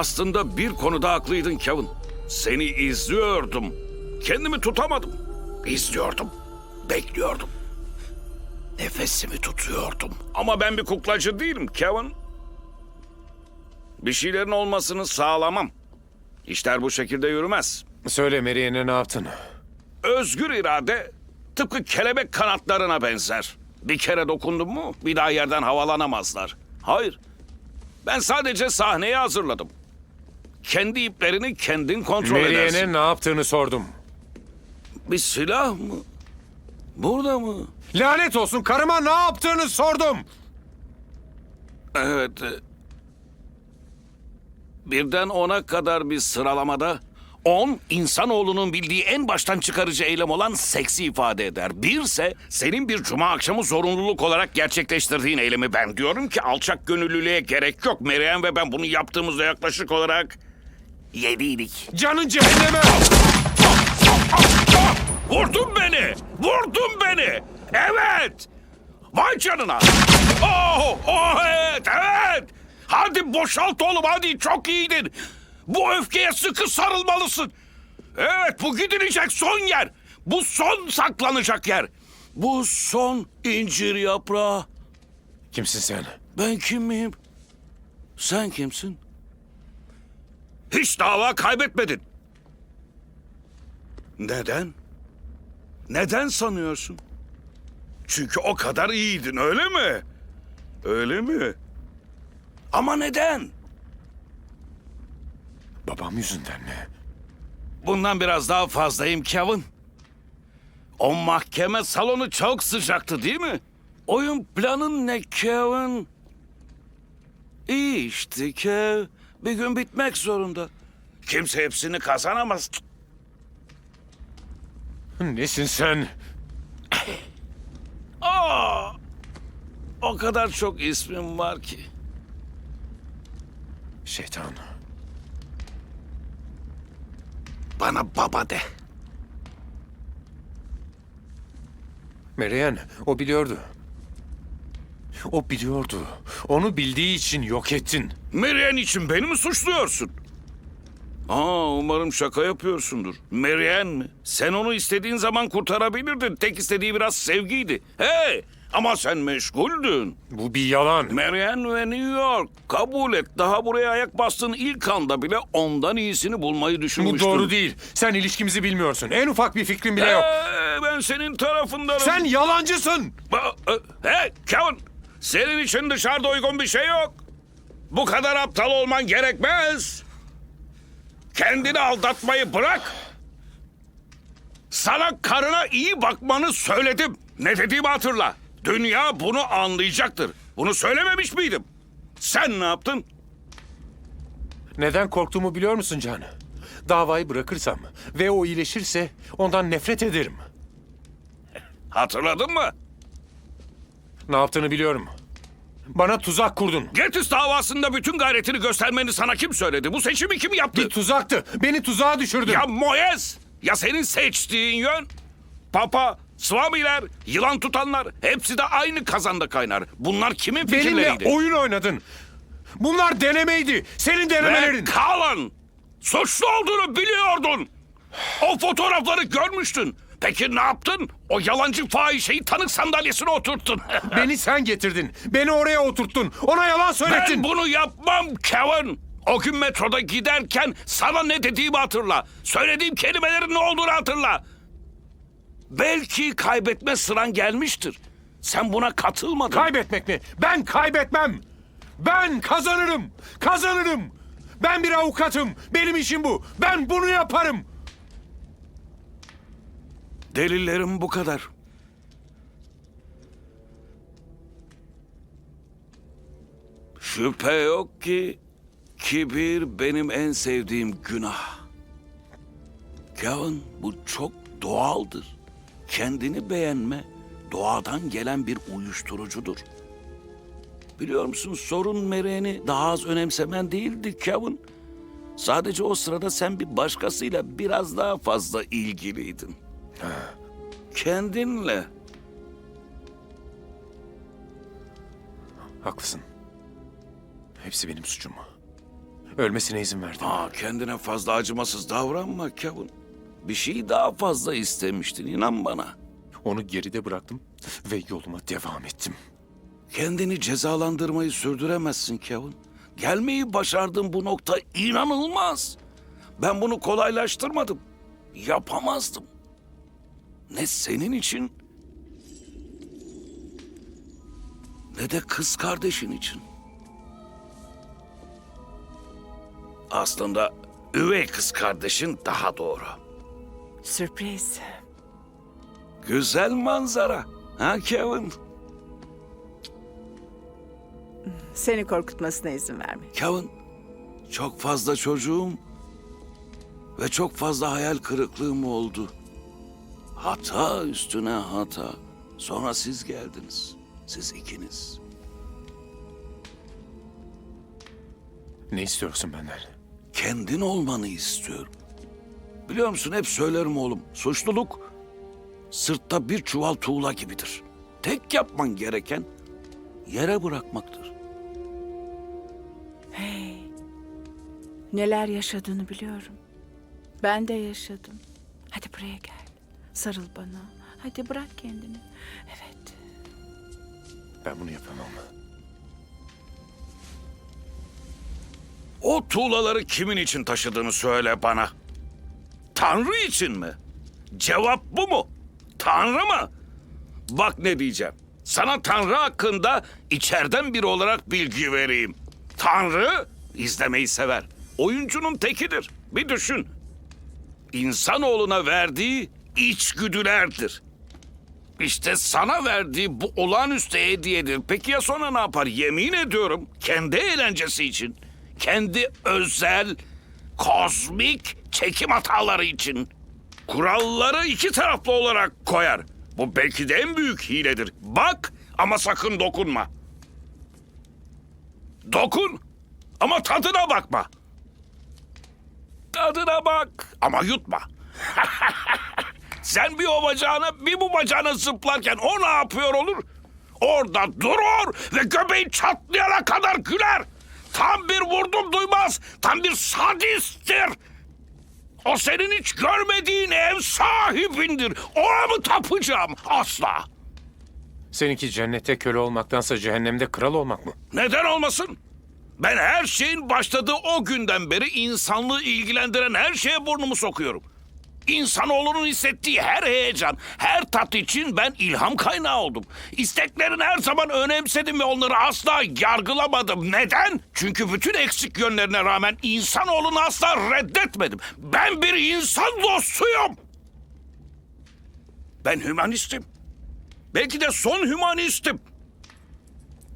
Aslında bir konuda haklıydın Kevin. Seni izliyordum. Kendimi tutamadım. İzliyordum. Bekliyordum. Nefesimi tutuyordum. Ama ben bir kuklacı değilim Kevin. Bir şeylerin olmasını sağlamam. İşler bu şekilde yürümez. Söyle Marianne ne yaptın? Özgür irade tıpkı kelebek kanatlarına benzer. Bir kere dokundun mu bir daha yerden havalanamazlar. Hayır. Ben sadece sahneyi hazırladım. Kendi iplerini kendin kontrol edersin. Marianne ne yaptığını sordum. Bir silah mı? Burada mı? Lanet olsun karıma ne yaptığını sordum. Evet. e, Birden ona kadar bir sıralamada 10 insanoğlunun bildiği en baştan çıkarıcı eylem olan seksi ifade eder. Bir ise senin bir cuma akşamı zorunluluk olarak gerçekleştirdiğin eylemi ben diyorum ki alçak gönüllülüğe gerek yok. Meryem ve ben bunu yaptığımızda yaklaşık olarak yediydik. Canın cehenneme. Vurdun beni! Vurdun beni! Evet! Vay canına! Oh, oh evet, evet! Hadi boşalt oğlum hadi çok iyiydin. Bu öfkeye sıkı sarılmalısın. Evet bu gidilecek son yer. Bu son saklanacak yer. Bu son incir yaprağı. Kimsin sen? Ben kim miyim? Sen kimsin? Hiç dava kaybetmedin. Neden? Neden sanıyorsun? Çünkü o kadar iyiydin öyle mi? Öyle mi? Ama neden? Babam yüzünden mi? Bundan biraz daha fazlayım Kevin. O mahkeme salonu çok sıcaktı değil mi? Oyun planın ne Kevin? İyi işte Kev. Bir gün bitmek zorunda. Kimse hepsini kazanamaz. Nesin sen? Aa, o kadar çok ismim var ki. Şeytan. Bana baba de. Marianne o biliyordu. O biliyordu. Onu bildiği için yok ettin. Marianne için beni mi suçluyorsun? Aa, umarım şaka yapıyorsundur. Marianne mi? Sen onu istediğin zaman kurtarabilirdin. Tek istediği biraz sevgiydi. Hey! Ama sen meşguldün. Bu bir yalan. Marianne ve New York. Kabul et. Daha buraya ayak bastığın ilk anda bile ondan iyisini bulmayı Bu düşünmüştüm. doğru değil. Sen ilişkimizi bilmiyorsun. En ufak bir fikrin bile yok. Ee, ben senin tarafındanım. Sen yalancısın. Ba- e, Hey Kevin! Senin için dışarıda uygun bir şey yok. Bu kadar aptal olman gerekmez. Kendini aldatmayı bırak. Sana karına iyi bakmanı söyledim. Ne dediğimi hatırla. Dünya bunu anlayacaktır. Bunu söylememiş miydim? Sen ne yaptın? Neden korktuğumu biliyor musun Can? Davayı bırakırsam ve o iyileşirse ondan nefret ederim. Hatırladın mı? Ne yaptığını biliyorum. Bana tuzak kurdun. Gettys davasında bütün gayretini göstermeni sana kim söyledi? Bu seçimi kim yaptı? Bir tuzaktı. Beni tuzağa düşürdün. Ya Moyes! Ya senin seçtiğin yön? Papa, Swamiler, yılan tutanlar hepsi de aynı kazanda kaynar. Bunlar kimin Benimle fikirleriydi? oyun oynadın. Bunlar denemeydi. Senin Ve denemelerin. Cullen! Suçlu olduğunu biliyordun. O fotoğrafları görmüştün. Peki ne yaptın? O yalancı fahişeyi tanık sandalyesine oturttun. Beni sen getirdin. Beni oraya oturttun. Ona yalan söylettin. ben bunu yapmam Kevin. O gün metroda giderken sana ne dediğimi hatırla. Söylediğim kelimelerin ne olduğunu hatırla. Belki kaybetme sıran gelmiştir. Sen buna katılmadın. Kaybetmek mi? Ben kaybetmem. Ben kazanırım. Kazanırım. Ben bir avukatım. Benim işim bu. Ben bunu yaparım. Delillerim bu kadar. Şüphe yok ki kibir benim en sevdiğim günah. Kevin bu çok doğaldır. Kendini beğenme doğadan gelen bir uyuşturucudur. Biliyor musun sorun Meren'i daha az önemsemen değildi Kevin. Sadece o sırada sen bir başkasıyla biraz daha fazla ilgiliydin. Kendinle. Haklısın. Hepsi benim suçum. Ölmesine izin verdim. Aa, kendine fazla acımasız davranma Kevin. Bir şey daha fazla istemiştin inan bana. Onu geride bıraktım ve yoluma devam ettim. Kendini cezalandırmayı sürdüremezsin Kevin. Gelmeyi başardığın bu nokta inanılmaz. Ben bunu kolaylaştırmadım. Yapamazdım. Ne senin için ne de kız kardeşin için. Aslında üvey kız kardeşin daha doğru. Sürpriz. Güzel manzara. Ha Kevin? Seni korkutmasına izin verme. Kevin, çok fazla çocuğum ve çok fazla hayal kırıklığım oldu. Hata üstüne hata. Sonra siz geldiniz. Siz ikiniz. Ne istiyorsun benden? Kendin olmanı istiyorum. Biliyor musun hep söylerim oğlum. Suçluluk sırtta bir çuval tuğla gibidir. Tek yapman gereken yere bırakmaktır. Hey. Neler yaşadığını biliyorum. Ben de yaşadım. Hadi buraya gel. Sarıl bana. Hadi bırak kendini. Evet. Ben bunu yapamam. O tuğlaları kimin için taşıdığını söyle bana. Tanrı için mi? Cevap bu mu? Tanrı mı? Bak ne diyeceğim. Sana Tanrı hakkında içeriden biri olarak bilgi vereyim. Tanrı izlemeyi sever. Oyuncunun tekidir. Bir düşün. İnsanoğluna verdiği içgüdülerdir. İşte sana verdiği bu olağanüstü hediyedir. Peki ya sonra ne yapar? Yemin ediyorum kendi eğlencesi için, kendi özel, kozmik çekim hataları için kuralları iki taraflı olarak koyar. Bu belki de en büyük hiledir. Bak ama sakın dokunma. Dokun ama tadına bakma. Tadına bak ama yutma. Sen bir o bacağına bir bu bacağına zıplarken o ne yapıyor olur? Orada durur ve göbeği çatlayana kadar güler. Tam bir vurdum duymaz. Tam bir sadisttir. O senin hiç görmediğin ev sahibindir. Ona mı tapacağım? Asla. Seninki cennette köle olmaktansa cehennemde kral olmak mı? Neden olmasın? Ben her şeyin başladığı o günden beri insanlığı ilgilendiren her şeye burnumu sokuyorum. İnsanoğlunun hissettiği her heyecan, her tat için ben ilham kaynağı oldum. İsteklerini her zaman önemsedim ve onları asla yargılamadım. Neden? Çünkü bütün eksik yönlerine rağmen insanoğlunu asla reddetmedim. Ben bir insan dostuyum. Ben hümanistim. Belki de son hümanistim.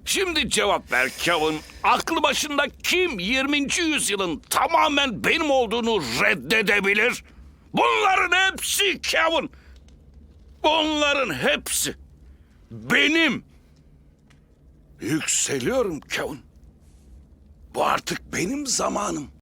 Şimdi cevap ver Kevin. Aklı başında kim 20. yüzyılın tamamen benim olduğunu reddedebilir? Bunların hepsi Kevin. Bunların hepsi benim. Yükseliyorum Kevin. Bu artık benim zamanım.